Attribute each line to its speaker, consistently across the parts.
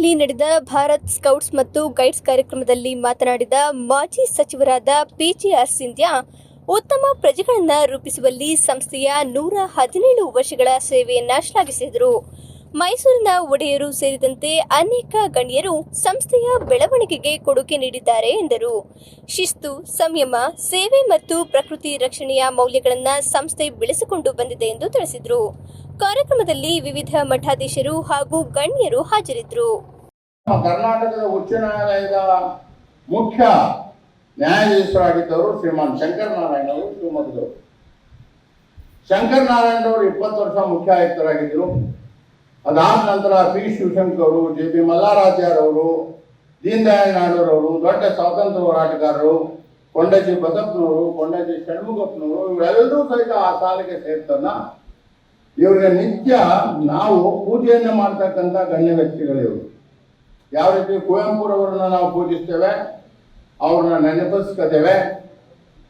Speaker 1: ಮೈಸೂರಿನಲ್ಲಿ ನಡೆದ ಭಾರತ್ ಸ್ಕೌಟ್ಸ್ ಮತ್ತು ಗೈಡ್ಸ್ ಕಾರ್ಯಕ್ರಮದಲ್ಲಿ ಮಾತನಾಡಿದ ಮಾಜಿ ಸಚಿವರಾದ ಪಿಜಿಆರ್ ಸಿಂಧ್ಯಾ, ಉತ್ತಮ ಪ್ರಜೆಗಳನ್ನ ರೂಪಿಸುವಲ್ಲಿ ಸಂಸ್ಥೆಯ ನೂರ ಹದಿನೇಳು ವರ್ಷಗಳ ಸೇವೆಯನ್ನ ಶ್ಲಾಘಿಸಿದರು. ಮೈಸೂರಿನ ಒಡೆಯರು ಸೇರಿದಂತೆ ಅನೇಕ ಗಣ್ಯರು ಸಂಸ್ಥೆಯ ಬೆಳವಣಿಗೆಗೆ ಕೊಡುಗೆ ನೀಡಿದ್ದಾರೆ ಎಂದರು. ಶಿಸ್ತು, ಸಂಯಮ, ಸೇವೆ ಮತ್ತು ಪ್ರಕೃತಿ ರಕ್ಷಣೆಯ ಮೌಲ್ಯಗಳನ್ನು ಸಂಸ್ಥೆ ಬೆಳೆಸಿಕೊಂಡು ಬಂದಿದೆ ಎಂದು ತಿಳಿಸಿದರು. ಕಾರ್ಯಕ್ರಮದಲ್ಲಿ ವಿವಿಧ ಮಠಾಧೀಶರು ಹಾಗೂ ಗಣ್ಯರು ಹಾಜರಿದ್ದರು.
Speaker 2: ಕರ್ನಾಟಕದ ಉಚ್ಚ ನ್ಯಾಯಾಲಯದ ಮುಖ್ಯ ನ್ಯಾಯಾಧೀಶರಾಗಿದ್ದವರು ಶ್ರೀಮಾನ್ ಶಂಕರ್ ಅವರು ಶಿವಮೊಗ್ಗದವರು ಶಂಕರ್ ನಾರಾಯಣ ಅವರು ಇಪ್ಪತ್ತು ವರ್ಷ ಮುಖ್ಯ ಆಯುಕ್ತರಾಗಿದ್ದರು ಅದಾದ ನಂತರ ಪಿ ಶಿವಶಂಕರ್ ಅವರು, ಜೆ ಪಿ ಮಲ್ಲಾರಾಧ್ಯಾರವರು ದೀನ್ ದಯಾಳ್ ನಾಡೂರವರು ದೊಡ್ಡ ಸ್ವಾತಂತ್ರ್ಯ ಹೋರಾಟಗಾರರು ಕೊಂಡಜಿ ಬಸಪ್ಪನವರು ಕೊಂಡಜಿ ಷಣ್ಮುಖಪ್ಪನವರು ಇವರೆಲ್ಲರೂ ಸಹಿತ ಆ ಸಾಲಿಗೆ ಸೇರ್ತನ್ನ ಇವರಿಗೆ ನಿತ್ಯ ನಾವು ಪೂಜೆಯನ್ನು ಮಾಡ್ತಕ್ಕಂಥ ಗಣ್ಯ ವ್ಯಕ್ತಿಗಳು ಇವರು. ಯಾವ ರೀತಿ ಕುವೆಂಪುರವರನ್ನ ನಾವು ಪೂಜಿಸ್ತೇವೆ, ಅವ್ರನ್ನ ನೆನಪಿಸ್ಕೋತೇವೆ,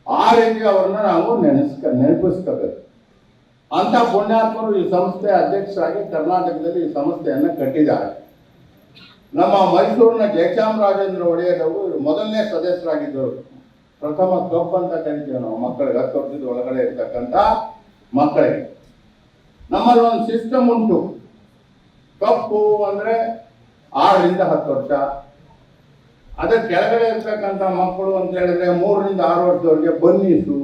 Speaker 2: ಆ ರೀತಿ ಅವ್ರನ್ನ ನಾವು ನೆನೆಸ್ಕ, ನೆನಪಿಸ್ಕೋಬೇಕು. ಅಂತ ಪುಣ್ಯಾತ್ಮರು ಈ ಸಂಸ್ಥೆ ಅಧ್ಯಕ್ಷರಾಗಿ ಕರ್ನಾಟಕದಲ್ಲಿ ಈ ಸಂಸ್ಥೆಯನ್ನು ಕಟ್ಟಿದ್ದಾರೆ. ನಮ್ಮ ಮೈಸೂರಿನ ಜಯಚಾಮರಾಜೇಂದ್ರ ಒಡೆಯರ್ ಅವರು ಮೊದಲನೇ ಸದಸ್ಯರಾಗಿದ್ದರು. ಪ್ರಥಮ ಕಪ್ ಅಂತ ಕರಿತೀವಿ ನಾವು ಮಕ್ಕಳಿಗೆ, ಹತ್ತು ವರ್ಷದ ಒಳಗಡೆ ಇರ್ತಕ್ಕಂಥ ಮಕ್ಕಳಿಗೆ. ನಮ್ಮಲ್ಲಿ ಒಂದು ಸಿಸ್ಟಮ್ ಉಂಟು. ಕಪ್ಪು ಅಂದ್ರೆ ಆರರಿಂದ ಹತ್ತು ವರ್ಷ. ಅದರ ಕೆಳಗಡೆ ಇರ್ತಕ್ಕಂಥ ಮಕ್ಕಳು ಅಂತ ಹೇಳಿದ್ರೆ ಮೂರರಿಂದ ಆರು ವರ್ಷದವರೆಗೆ ಬನ್ನೀಸು.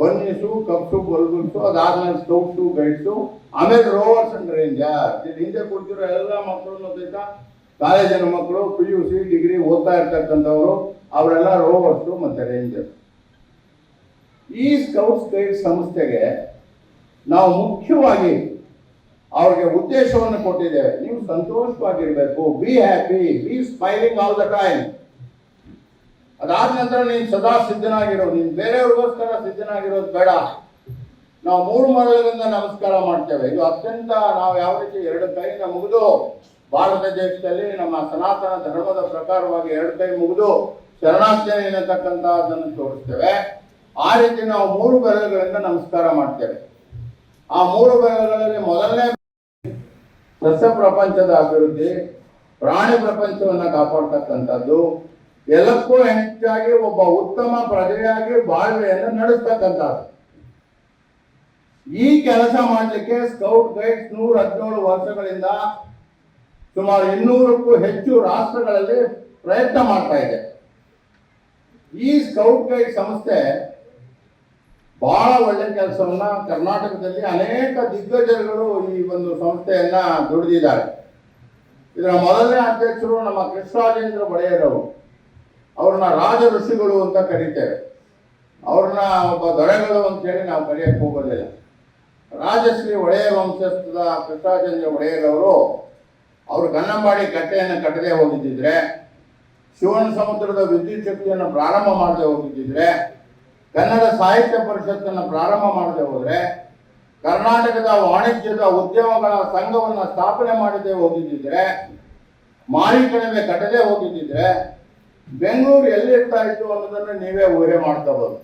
Speaker 2: ಬನ್ನೀಸು, ಕಪ್ಸು ಬಲ್ಗುಲ್ಸು ಅದಾದ್ಮೇಲೆ ಸ್ಕೌಟ್ಸು ಗೈಡ್ಸು. ಆಮೇಲೆ ರೋವರ್ಸ್ ಅಂದ್ರೆ ರೇಂಜರ್ ಹಿಂದೆ ಕೊಡ್ತಿರೋ ಎಲ್ಲ ಮಕ್ಕಳು ಸಹಿತ ಕಾಲೇಜಿನ ಮಕ್ಕಳು, ಪಿ ಯು ಸಿ, ಡಿಗ್ರಿ ಓದ್ತಾ ಇರ್ತಕ್ಕಂಥವ್ರು, ಅವರೆಲ್ಲ ರೋವರ್ಸು ಮತ್ತು ರೇಂಜರ್ಸ್. ಈ ಸ್ಕೌಟ್ಸ್ ಗೈಡ್ ಸಂಸ್ಥೆಗೆ ನಾವು ಮುಖ್ಯವಾಗಿ ಅವ್ರಿಗೆ ಉದ್ದೇಶವನ್ನು ಕೊಟ್ಟಿದ್ದೇವೆ. ನೀವು ಸಂತೋಷವಾಗಿರ್ಬೇಕು. Be happy be smiling all the time ಅದಾದ ನಂತರ ನೀನು ಸದಾ ಸಿದ್ಧನಾಗಿರೋ, ನೀನು ಬೇರೆಯವ್ರಿಗೋಸ್ಕರ ಸಿದ್ಧನಾಗಿರೋದು ಬೇಡ. ನಾವು ಮೂರು ಮರಳಿಂದ ನಮಸ್ಕಾರ ಮಾಡ್ತೇವೆ. ಇದು ಅತ್ಯಂತ ನಾವು ಯಾವ ರೀತಿ ಎರಡು ಕೈಯಿಂದ ಮುಗಿದು ಭಾರತ ದೇಶದಲ್ಲಿ ನಮ್ಮ ಸನಾತನ ಧರ್ಮದ ಪ್ರಕಾರವಾಗಿ ಎರಡು ಕೈ ಮುಗಿದು ಶರಣಾರ್ಥನೆ ಎನ್ನತಕ್ಕಂಥದ್ದನ್ನು ತೋರಿಸ್ತೇವೆ. ಆ ರೀತಿ ನಾವು ಮೂರು ಬೆರಳುಗಳಿಂದ ನಮಸ್ಕಾರ ಮಾಡ್ತೇವೆ. ಆ ಮೂರು ಭಾಗಗಳಲ್ಲಿ ಮೊದಲನೇ ಸಸ್ಯ ಪ್ರಪಂಚದ ಅಭಿವೃದ್ಧಿ, ಪ್ರಾಣಿ ಪ್ರಪಂಚವನ್ನು ಕಾಪಾಡ್ತಕ್ಕಂಥದ್ದು, ಎಲ್ಲಕ್ಕೂ ಹೆಚ್ಚಾಗಿ ಒಬ್ಬ ಉತ್ತಮ ಪ್ರಜೆಯಾಗಿ ಬಾಳ್ವೆಯನ್ನು ನಡೆಸ್ತಕ್ಕಂಥದ್ದು. ಈ ಕೆಲಸ ಮಾಡಲಿಕ್ಕೆ ಸ್ಕೌಟ್ ಗೈಡ್ಸ್ ನೂರ ಹದಿನೇಳು ವರ್ಷಗಳಿಂದ ಸುಮಾರು ಇನ್ನೂರಕ್ಕೂ ಹೆಚ್ಚು ರಾಷ್ಟ್ರಗಳಲ್ಲಿ ಪ್ರಯತ್ನ ಮಾಡ್ತಾ ಇದೆ. ಈ ಸ್ಕೌಟ್ ಗೈಡ್ ಸಂಸ್ಥೆ ಬಹಳ ಒಳ್ಳೆ ಕೆಲಸವನ್ನ ಕರ್ನಾಟಕದಲ್ಲಿ ಅನೇಕ ದಿಗ್ಗಜರುಗಳು ಈ ಒಂದು ಸಂಸ್ಥೆಯನ್ನ ದುಡಿದಿದ್ದಾರೆ. ಇದರ ಮೊದಲನೇ ಅಧ್ಯಕ್ಷರು ನಮ್ಮ ಕೃಷ್ಣರಾಜೇಂದ್ರ ಒಡೆಯರವರು. ಅವ್ರನ್ನ ರಾಜ ಋಷಿಗಳು ಅಂತ ಕರೀತೇವೆ. ಅವ್ರನ್ನ ಒಬ್ಬ ದೊರೆಗಳು ಅಂತೇಳಿ ನಾವು ಕರೆಯಕ್ಕೆ ಹೋಗೋದಿಲ್ಲ. ರಾಜಶ್ರೀ ಒಡೆಯರ್ ವಂಶಸ್ಥದ ಕೃಷ್ಣರಾಜೇಂದ್ರ ಒಡೆಯರವರು ಅವರು ಗನ್ನಂಬಾಡಿ ಕಟ್ಟೆಯನ್ನು ಕಟ್ಟದೆ ಹೋಗಿದ್ದಿದ್ರೆ, ಶಿವನ ಸಮುದ್ರದ ವಿದ್ಯುತ್ ಶಕ್ತಿಯನ್ನು ಪ್ರಾರಂಭ ಮಾಡದೆ ಹೋಗಿದ್ದಿದ್ರೆ ಕನ್ನಡ ಸಾಹಿತ್ಯ ಪರಿಷತ್ತನ್ನು ಪ್ರಾರಂಭ ಮಾಡದೆ ಹೋದರೆ ಕರ್ನಾಟಕದ ವಾಣಿಜ್ಯದ ಉದ್ಯಮಗಳ ಸಂಘವನ್ನು ಸ್ಥಾಪನೆ ಮಾಡದೆ ಹೋಗಿದ್ದಿದ್ರೆ ಮಾಲೀಕನೇ ಕಟ್ಟದೆ ಹೋಗಿದ್ದಿದ್ರೆ ಬೆಂಗಳೂರು ಎಲ್ಲಿರ್ತಾ ಇತ್ತು ಅನ್ನೋದನ್ನು ನೀವೇ ಊಹೆ ಮಾಡ್ಕೋಬಹುದು.